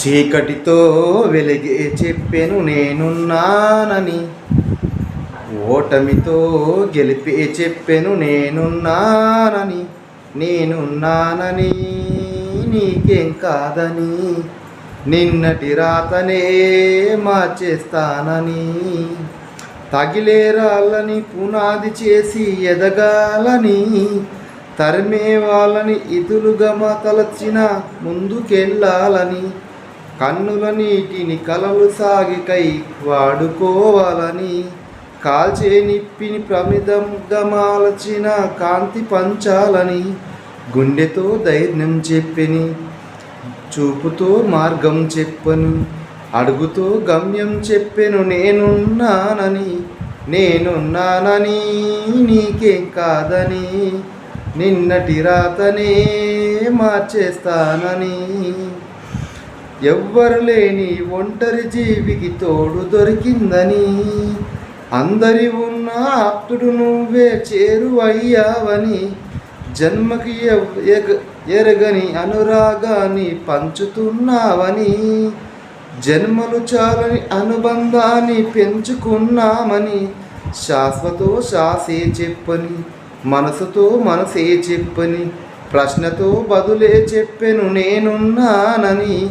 చీకటితో వెలిగే చెప్పెను నేనున్నానని. ఓటమితో గెలిపే చెప్పెను నేనున్నానని నేనున్నానని నీకేం కాదని. నిన్నటి రాతనే మార్చేస్తానని. తగిలే పునాది చేసి ఎదగాలని తరిమే వాళ్ళని ఇదులుగా మా తలచిన ముందుకెళ్ళాలని. కన్నుల నీటిని కలలు సాగికై వాడుకోవాలని కాల్చే నిప్పిని ప్రమిదంగా మాలచిన కాంతి పంచాలని గుండెతో ధైర్యం చెప్పని చూపుతో మార్గం చెప్పను అడుగుతో గమ్యం చెప్పెను నేనున్నానని నేనున్నానని నీకేం కాదని నిన్నటి రాతనే మార్చేస్తానని ఎవ్వరు లేని ఒంటరి జీవికి తోడు దొరికిందని. అందరి ఉన్న ఆప్తుడు నువ్వే చేరువయ్యావని జన్మకి ఎగ- ఎరగని అనురాగాన్ని పంచుతున్నావని. జన్మలు చాలని అనుబంధాన్ని పెంచుకున్నామని. శాశ్వతో శాసే చెప్పని మనసుతో మనసే చెప్పని ప్రశ్నతో బదులే చెప్పెను నేనున్నానని.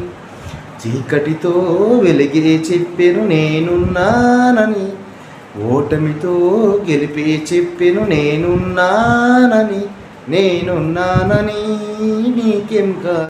చీకటితో వెలిగే చెప్పెను నేనున్నానని ఓటమితో గెలిపే చెప్పెను నేనున్నానని నేనున్నానని నీకెం